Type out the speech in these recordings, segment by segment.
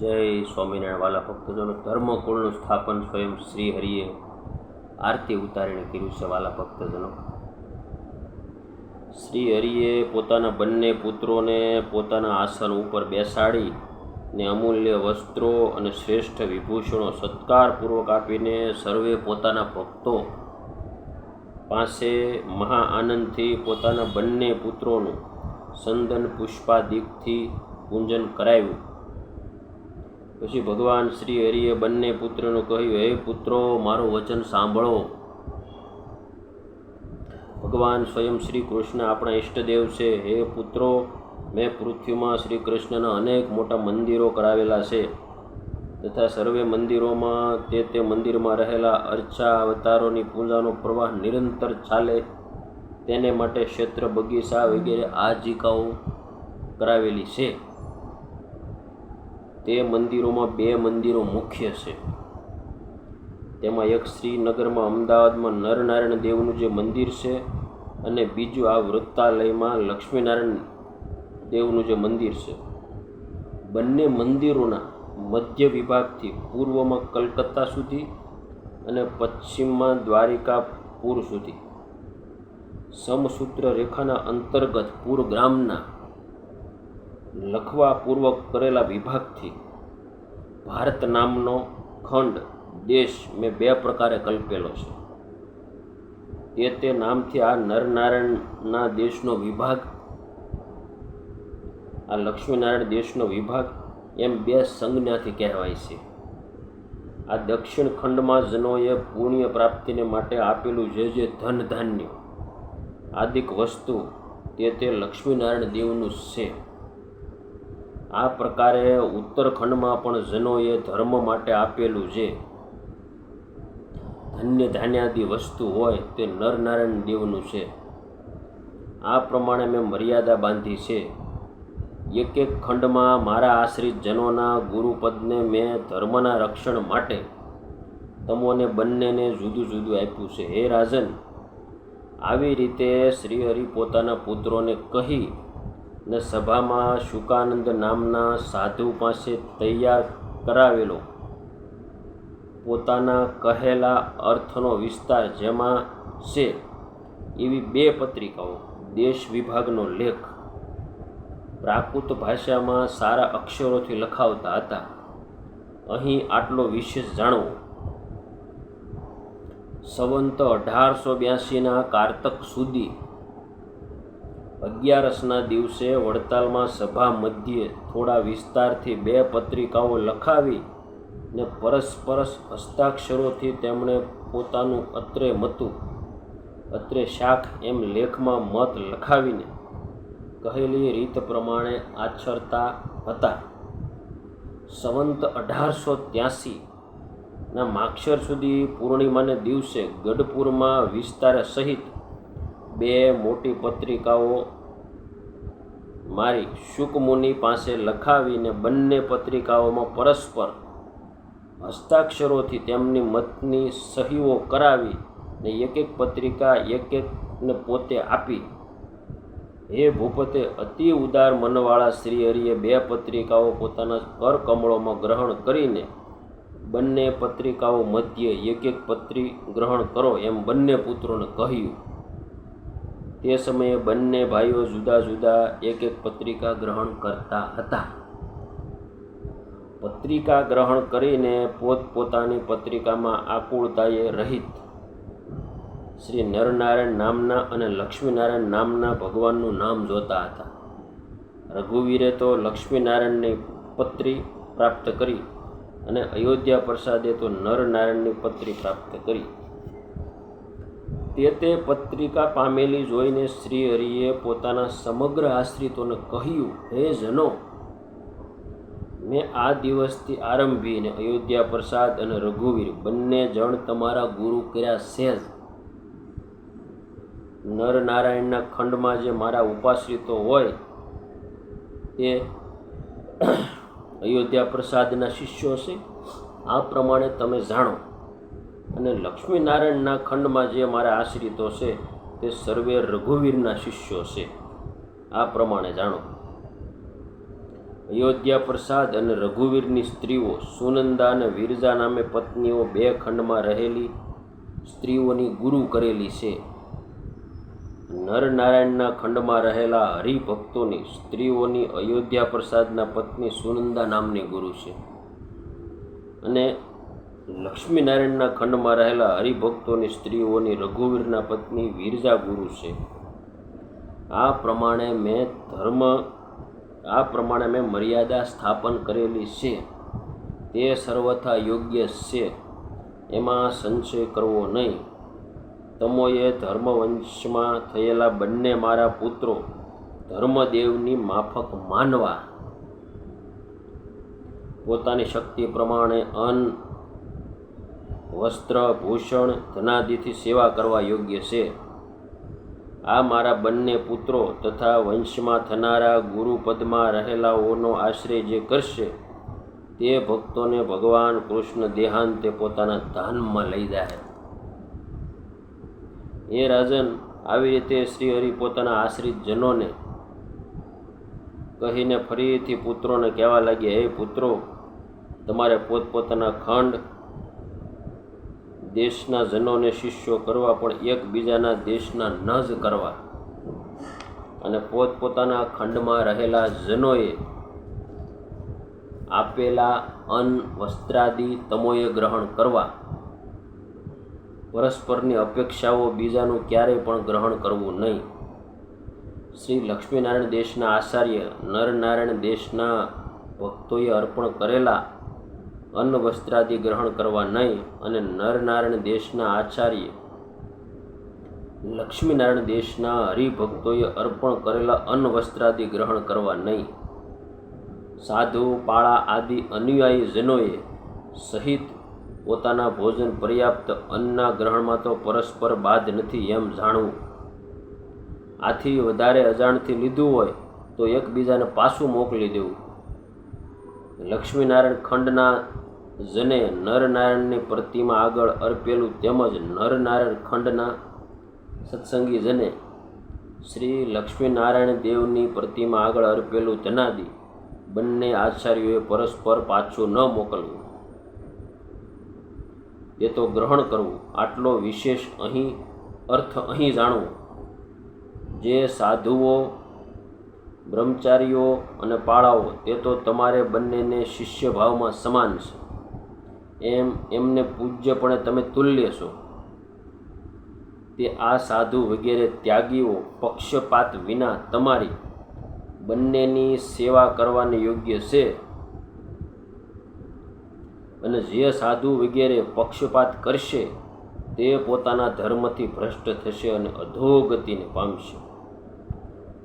જય સ્વામિનારાયણ વાલા ભક્તજનો ધર્મકુળનું સ્થાપન સ્વયં શ્રી હરિએ આરતી ઉતારીને કર્યું છે વાલા ભક્તજનો. શ્રી હરિએ પોતાના બંને પુત્રોને પોતાના આસન ઉપર બેસાડી ને અમૂલ્ય વસ્ત્રો અને શ્રેષ્ઠ વિભૂષણો સત્કારપૂર્વક આપીને સર્વે પોતાના ભક્તો પાસે મહા આનંદથી પોતાના બંને પુત્રોનું સંદન પુષ્પાદિકથી પૂંજન કરાવ્યું. પછી ભગવાન શ્રી હરિએ બંને પુત્રનું કહ્યું, હે પુત્રો, મારું વચન સાંભળો. ભગવાન સ્વયં શ્રી કૃષ્ણ આપણા ઈષ્ટદેવ છે. હે પુત્રો, મેં પૃથ્વીમાં શ્રી કૃષ્ણના અનેક મોટા મંદિરો કરાવેલા છે તથા સર્વે મંદિરોમાં તે તે મંદિરમાં રહેલા અર્ચા અવતારોની પૂજાનો પ્રવાહ નિરંતર ચાલે. તેને માટે ક્ષેત્ર, બગીચા વગેરે આજીકાઓ કરાવેલી છે. તે મંદિરોમાં બે મંદિરો મુખ્ય છે. તેમાં એક શ્રીનગરમાં અમદાવાદમાં નરનારાયણ દેવનું જે મંદિર છે અને બીજું આ વૃત્તાલયમાં લક્ષ્મીનારાયણ દેવનું જે મંદિર છે. બંને મંદિરોના મધ્ય વિભાગથી પૂર્વમાં કલકત્તા સુધી અને પશ્ચિમમાં દ્વારિકાપુર સુધી. સમસૂત્ર રેખાના અંતર્ગત પૂર ગ્રામના લખવા પૂર્વક કરેલા વિભાગથી ભારત નામનો ખંડ દેશ મેં બે પ્રકારે કલ્પેલો છે. તે તે નામથી આ નરનારાયણના દેશનો વિભાગ, આ લક્ષ્મીનારાયણ દેશનો વિભાગ એમ બે સંજ્ઞાથી કહેવાય છે. આ દક્ષિણ ખંડમાં જનોએ પુણ્ય પ્રાપ્તિને માટે આપેલું જે જે ધન ધાન્ય, આદિક વસ્તુ તે તે લક્ષ્મીનારાયણ દેવનું છે. આ પ્રકારે ઉત્તરખંડમાં પણ જનોએ ધર્મ માટે આપેલું છે ધન્ય ધાન્યાદિ વસ્તુ હોય તે નરનારાયણ દેવનું છે. આ પ્રમાણે મેં મર્યાદા બાંધી છે. એક એક ખંડમાં મારા આશ્રિત જનોના ગુરુપદને મેં ધર્મના રક્ષણ માટે તમોને બંનેને જુદું જુદું આપ્યું છે. હે રાજન, આવી રીતે શ્રીહરિ પોતાના પુત્રોને કહી ને સભામાં શુકાનંદ નામના સાધુ પાસે તૈયાર કરાવેલો. પોતાના કહેલા અર્થનો વિસ્તાર જેમાં છે એવી બે પત્રિકાઓ, દેશ વિભાગનો લેખ. પ્રાકૃત ભાષામાં સારા અક્ષરોથી લખાવતા હતા. અહીં આટલો વિશેષ જાણવો. સંવંત અઢારસો બ્યાસીના કારતક સુધી અગિયારસના દિવસે વડતાલમાં સભા મધ્યે થોડા વિસ્તારથી બે પત્રિકાઓ લખાવી ને પરસ્પરસ હસ્તાક્ષરોથી તેમણે પોતાનું અત્રે મતું, અત્રે શાખ એમ લેખમાં મત લખાવીને કહેલી રીત પ્રમાણે આચરતા હતા. સંવંત અઢારસો ત્યાસીના માક્ષર સુધી પૂર્ણિમાને દિવસે ગઢપુરમાં વિસ્તાર સહિત બે મોટી પત્રિકાઓ મારી શુકમુનિ પાસે લખાવીને બંને પત્રિકાઓમાં પરસ્પર હસ્તાક્ષરોથી તેમની મતની સહીઓ કરાવી ને એક એક પત્રિકા એક એકને પોતે આપી. હે ભૂપતે અતિ ઉદાર મનવાળા શ્રી હરિએ બે પત્રિકાઓ પોતાના કર કમળોમાં ગ્રહણ કરીને બંને પત્રિકાઓ મધ્યે એક એક પત્રી ગ્રહણ કરો એમ બંને પુત્રોને કહ્યું. તે સમયે બંને ભાઈઓ જુદા જુદા એક એક પત્રિકા ગ્રહણ કરતા હતા. પત્રિકા ગ્રહણ કરીને પોતપોતાની પત્રિકામાં આકુળતાએ રહિત. શ્રી નરનારાયણ નામના અને લક્ષ્મીનારાયણ નામના ભગવાનનું નામ જોતા હતા. રઘુવીરે તો લક્ષ્મીનારાયણની પત્રી પ્રાપ્ત કરી અને અયોધ્યા પ્રસાદે તો નરનારાયણની પત્રી પ્રાપ્ત કરી. તે તે પત્રિકા પામેલી જોઈને શ્રી હરિએ પોતાના સમગ્ર આશ્રિતોને કહ્યું, હે જનો, મેં આ દિવસથી આરંભીને અયોધ્યા પ્રસાદ અને રઘુવીર બંને જણ તમારા ગુરુ કર્યા છે જ. નરનારાયણના ખંડમાં જે મારા ઉપાશ્રિતો હોય તે અયોધ્યા પ્રસાદના શિષ્યો છે. આ પ્રમાણે તમે જાણો. અને લક્ષ્મીનારાયણના ખંડમાં જે મારા આશ્રિતો છે, તે સર્વે રઘુવીરના શિષ્યો છે. આ પ્રમાણે જાણો. અયોધ્યા પ્રસાદ અને રઘુવીરની સ્ત્રીઓ સુનંદા અને વિરજા નામે પત્નીઓ બે ખંડમાં રહેલી સ્ત્રીઓની ગુરુ કરેલી છે. નરનારાયણના ખંડમાં રહેલા હરિભક્તોની સ્ત્રીઓની અયોધ્યા પ્રસાદના પત્ની સુનંદા નામની ગુરુ છે. અને લક્ષ્મીનારાયણના ખંડમાં રહેલા હરિભક્તોની સ્ત્રીઓની રઘુવીરના પત્ની વિરજા ગુરુ છે. આ પ્રમાણે મેં ધર્મ, આ પ્રમાણે મેં મર્યાદા સ્થાપન કરેલી છે. તે સર્વથા યોગ્ય છે. એમાં સંશય કરવો નહીં. તમોએ ધર્મવંશમાં થયેલા બંને મારા પુત્રો ધર્મદેવની માફક માનવા. પોતાની શક્તિ પ્રમાણે અન્ન વસ્ત્ર, ભૂષણ, ધનાદિથી સેવા કરવા યોગ્ય છે. આ મારા બંને પુત્રો તથા વંશમાં થનારા ગુરુપદમાં રહેલાઓનો આશ્રય જે કરશે, તે ભક્તોને ભગવાન કૃષ્ણ દેહાંતે પોતાના ધાનમાં લઈ જાય. એ રાજન આવી રીતે શ્રી હરિ પોતાના આશ્રિત જનોને કહીને ફરીથી પુત્રોને કહેવા લાગ્યા, હે પુત્રો, તમારે પોતપોતાના ખંડ દેશના જનોને શિષ્યો કરવા પણ એકબીજાના દેશના ન જ કરવા. અને પોતપોતાના ખંડમાં રહેલા જનોએ આપેલા અન્ન, વસ્ત્રાદિ તમોએ ગ્રહણ કરવા. પરસ્પરની અપેક્ષાઓ બીજાનું ક્યારેય પણ ગ્રહણ કરવું નહીં. શ્રી લક્ષ્મીનારાયણ દેશના આચાર્ય નરનારાયણ દેશના ભક્તોએ અર્પણ કરેલા અન્ન વસ્ત્રાદિ ગ્રહણ કરવા નહીં અને નરનારાયણ દેશના આચાર્ય લક્ષ્મીનારાયણ દેશના હરિભક્તોએ અર્પણ કરેલા અન્ન વસ્ત્રાદિ ગ્રહણ કરવા નહીં. સાધુ, પાળા આદિ અનુયાયી જનોએ સહિત પોતાના ભોજન પર્યાપ્ત અન્નના ગ્રહણમાં તો પરસ્પર બાદ નથી એમ જાણવું. આથી વધારે અજાણથી લીધું હોય તો એકબીજાને પાછું મોકલી દેવું. લક્ષ્મીનારાયણ ખંડના જને નરનારાયણની પ્રતિમા આગળ અર્પેલું તેમજ નરનારાયણ ખંડના સત્સંગી જને શ્રી લક્ષ્મીનારાયણ દેવની પ્રતિમા આગળ અર્પેલું ધનાદિ બંને આચાર્યોએ પરસ્પર પાછું ન મોકલવું. એ તો ગ્રહણ કરવું. આટલો વિશેષ અહીં, અર્થ અહીં જાણવો. જે સાધુઓ, બ્રહ્મચારીઓ અને પાળાઓ, તે તો તમારે બંનેને શિષ્યભાવમાં સમાન છે. એમ, એમને પૂજ્યપણે તમે તુલ્ય છો. તે આ સાધુ વગેરે ત્યાગીઓ પક્ષપાત વિના તમારી બંનેની સેવા કરવાની યોગ્ય છે. અને જે સાધુ વગેરે પક્ષપાત કરશે, તે પોતાના ધર્મથી ભ્રષ્ટ થશે અને અધોગતિને પામશે.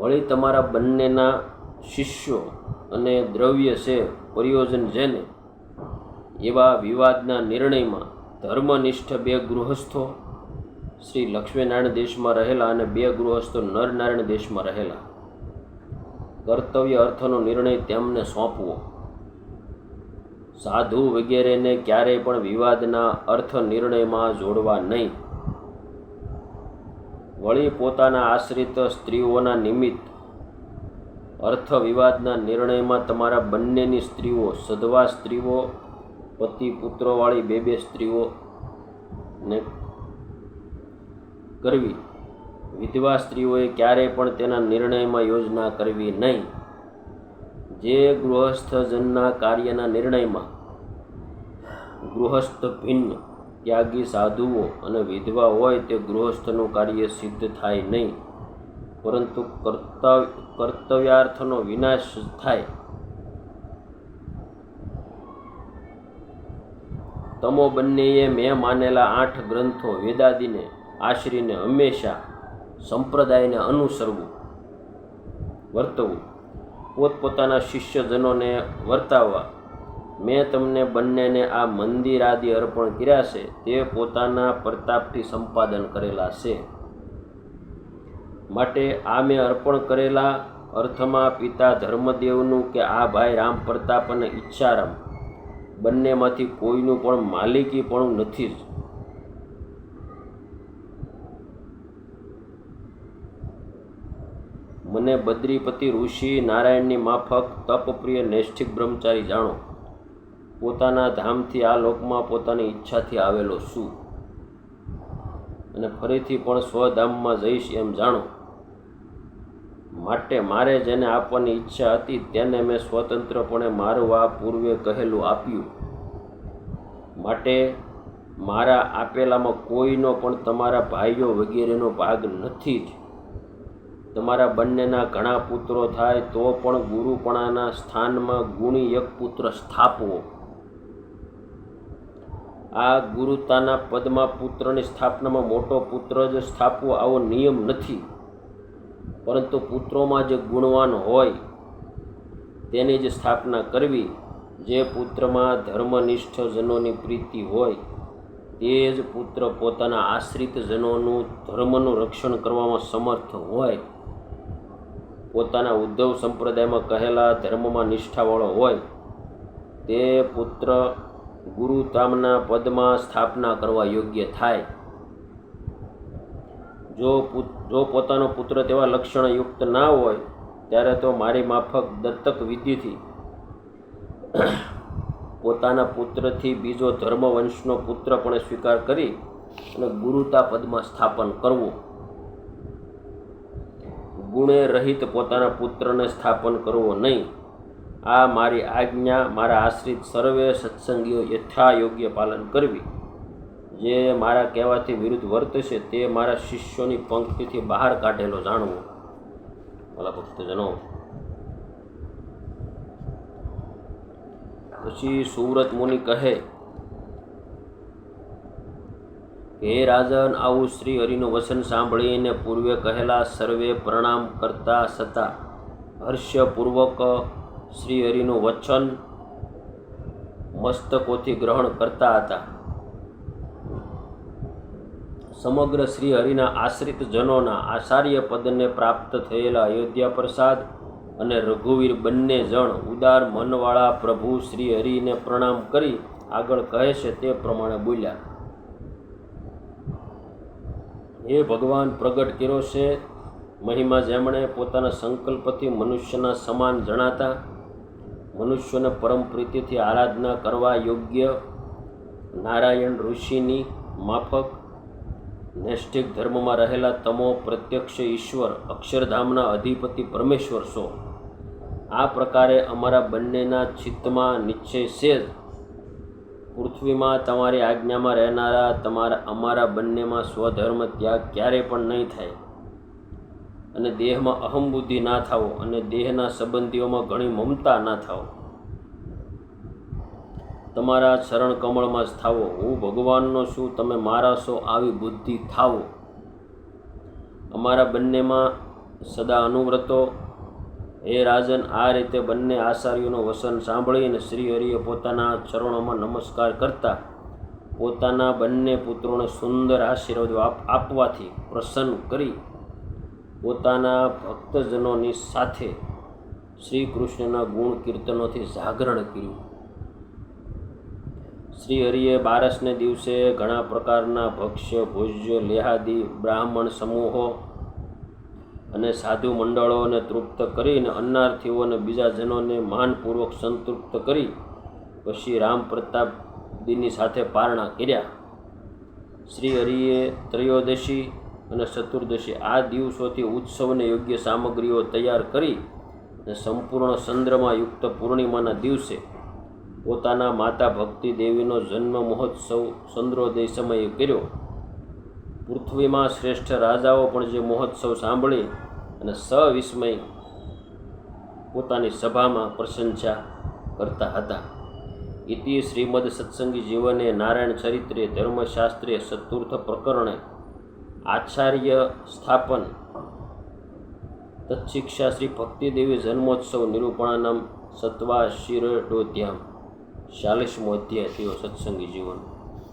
વળી તમારા બંનેના શિષ્યો અને દ્રવ્ય છે, પરિયોજન જેને એવા વિવાદના નિર્ણયમાં ધર્મનિષ્ઠ બે ગૃહસ્થો, શ્રી લક્ષ્મીનારાયણ દેશમાં રહેલા અને બે ગૃહસ્થો નરનારાયણ દેશમાં રહેલા. કર્તવ્ય અર્થનો નિર્ણય તેમને સોંપવો. સાધુ વગેરેને ક્યારેય પણ વિવાદના અર્થ નિર્ણયમાં જોડવા નહીં. વળી પોતાના આશ્રિત સ્ત્રીઓના નિમિત્ત અર્થ વિવાદના નિર્ણયમાં તમારા બંનેની સ્ત્રીઓ, સધવા સ્ત્રીઓ પતિ પુત્રોવાળી બે બે સ્ત્રીઓને કરવી. વિધવા સ્ત્રીઓએ ક્યારેય પણ તેના નિર્ણયમાં યોજના કરવી નહીં. જે ગૃહસ્થજનના કાર્યના નિર્ણયમાં ગૃહસ્થ ભિન્ન, ત્યાગી સાધુઓ અને વિધવા હોય તે ગૃહસ્થનું કાર્ય સિદ્ધ થાય નહીં, પરંતુ કર્તવ્ય કર્તવ્યાર્થનો વિનાશ થાય. તમો બંનેએ મેં માનેલા આઠ ગ્રંથો વેદાદિને, આશરીને હંમેશા સંપ્રદાયને અનુસરવું, વર્તવું, પોતપોતાના શિષ્યજનોને વર્તાવવા. મેં તમને બંનેને આ મંદિર આદિ અર્પણ કર્યા છે, તે પોતાના પ્રતાપથી સંપાદન કરેલા છે. માટે આ મેં અર્પણ કરેલા અર્થમાં પિતા ધર્મદેવનું કે આ ભાઈ રામ પ્રતાપ અને ઈચ્છારામ બંનેમાંથી કોઈનું પણ માલિકી પણ નથી મને બદ્રીપતિ ઋષિ નારાયણની માફક, તપપ્રિય, નૈષ્ઠિક બ્રહ્મચારી જાણો. પોતાના ધામથી આ લોકમાં પોતાની ઈચ્છાથી આવેલો છું. અને ફરીથી પણ સ્વધામમાં જઈશ એમ જાણો. માટે મારે જેને આપવાની ઈચ્છા હતી તેને મેં સ્વતંત્રપણે મારું આ પૂર્વે કહેલું આપ્યું. માટે મારા આપેલામાં કોઈનો પણ તમારા ભાઈઓ વગેરેનો ભાગ નથી જ. તમારા બંનેના ઘણા પુત્રો થાય તો પણ ગુરુપણાના સ્થાનમાં ગુણી એક પુત્ર સ્થાપવો. આ ગુરુતાના પદમાં પુત્રની સ્થાપનામાં મોટો પુત્ર જ સ્થાપવો આવો નિયમ નથી. પરંતુ પુત્રોમાં જે ગુણવાન હોય, તેની જ સ્થાપના કરવી, જે પુત્રમાં ધર્મનિષ્ઠ જનોની પ્રીતિ હોય, તે જ પુત્ર પોતાના આશ્રિત જનોનું ધર્મનું રક્ષણ કરવામાં સમર્થ હોય. પોતાના ઉદ્ધવ સંપ્રદાયમાં કહેલા ધર્મમાં નિષ્ઠાવાળો હોય, તે પુત્ર ગુરુતામના પદમાં સ્થાપના કરવા યોગ્ય થાય. જો જો પોતાનો પુત્ર તેવા લક્ષણયુક્ત ના હોય, ત્યારે તો મારી માફક દત્તક વિધિથી પોતાના પુત્રથી બીજો ધર્મવંશનો પુત્ર પણ સ્વીકાર કરી અને ગુરુતા પદમાં સ્થાપન કરવું. ગુણે રહિત પોતાના પુત્રને સ્થાપન કરવો નહીં. આ મારી આજ્ઞા, મારા આશ્રિત સર્વે સત્સંગીઓ યથાયોગ્ય પાલન કરવી. જે મારા કહેવાથી વિરુદ્ધ વર્તશે તે મારા શિષ્યોની પંક્તિથી બહાર કાઢેલો જાણવો. મારા ભક્તજનો પછી સુવ્રત મુનિ કહે, હે રાજન, આવું શ્રી હરિનું વચન સાંભળીને પૂર્વે કહેલા સર્વે પ્રણામ કરતા છતાં હર્ષપૂર્વક શ્રી હરિનું વચન મસ્તકોથી ગ્રહણ કરતા હતા. સમગ્ર શ્રી હરિના આશ્રિત જનોના આચાર્ય પદને પ્રાપ્ત થયેલા અયોધ્યા પ્રસાદ અને રઘુવીર બંને જણ ઉદાર મનવાળા પ્રભુ શ્રી હરિને પ્રણામ કરી આગળ કહે છે તે પ્રમાણે બોલ્યા. હે ભગવાન, પ્રગટ કર્યો છે. મહિમા જેમણે પોતાના સંકલ્પથી મનુષ્યના સમાન જણાતા, મનુષ્યોને પરમ પ્રીતિથી આરાધના કરવા યોગ્ય નારાયણ ઋષિની માફક નૈષ્ઠિક ધર્મમાં રહેલા તમો પ્રત્યક્ષ ઈશ્વર, અક્ષરધામના અધિપતિ પરમેશ્વર છો. આ પ્રકારે અમારા બંનેના ચિત્તમાં નિશ્ચય છે પૃથ્વીમાં તમારી આજ્ઞામાં રહેનારા તમારા, અમારા બંનેમાં સ્વધર્મ ત્યાગ ક્યારે પણ નહીં થાય. અને દેહમાં અહમ બુદ્ધિ ના થાવો અને દેહના સંબંધીઓમાં ઘણી મમતા ના થાવો તમારા ચરણ કમળમાં જ થાવો. હું ભગવાનનો છું, તમે મારા છો આવી બુદ્ધિ થાવો. અમારા બંનેમાં સદા અનુવ્રતો હે રાજન આ રીતે બંને આચાર્યોનું વસન સાંભળીને શ્રી હરિએ પોતાના ચરણોમાં નમસ્કાર કરતા પોતાના બંને પુત્રોને સુંદર આશીર્વાદ આપ- આપવાથી પ્રસન્ન કરી પોતાના ભક્તજનોની સાથે શ્રી કૃષ્ણના ગુણ કીર્તનોથી જાગરણ કર્યું. શ્રી હરિએ બારસને દિવસે ઘણા પ્રકારના ભક્ષ્ય ભોજ્ય લેહાદી બ્રાહ્મણ સમૂહો અને સાધુ મંડળોને તૃપ્ત કરીને અન્નાર્થીઓને બીજા જનોને માનપૂર્વક સંતૃપ્ત કરી પછી રામ પ્રતાપ સાથે પારણા કર્યા. શ્રી હરિએ ત્રયોદશી અને ચતુર્દશી આ દિવસોથી ઉત્સવને યોગ્ય સામગ્રીઓ તૈયાર કરી અને સંપૂર્ણ ચંદ્રમાં યુક્ત પૂર્ણિમાના દિવસે પોતાના માતા ભક્તિ દેવીનો જન્મ મહોત્સવ ચંદ્રોદય સમયે કર્યો. પૃથ્વીમાં શ્રેષ્ઠ રાજાઓ પણ જે મહોત્સવ સાંભળી અને સવિસ્મય પોતાની સભામાં પ્રશંસા કરતા હતા. ઇતિ શ્રીમદ સત્સંગી જીવને નારાયણ ચરિત્રે ધર્મશાસ્ત્રે ચતુર્થ પ્રકરણે આચાર્ય સ્થાપન. તત્શિક્ષા શ્રી ભક્તિદેવી જન્મોત્સવ નિરૂપણાનામ સત્વા શિરડોધ્યામ ચાલીસમો અધ્યાય થયો સત્સંગી જીવન.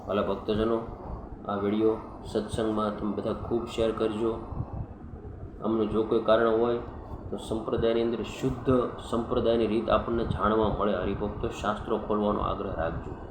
વાલા ભક્તજનો, આ વીડિયો સત્સંગમાં તમે બધા ખૂબ શેર કરજો. આમનું જો કોઈ કારણ હોય, તો સંપ્રદાયની અંદર શુદ્ધ સંપ્રદાયની રીત આપણને જાણવા મળે. હરિભક્તો, શાસ્ત્રો ખોલવાનો આગ્રહ રાખજો.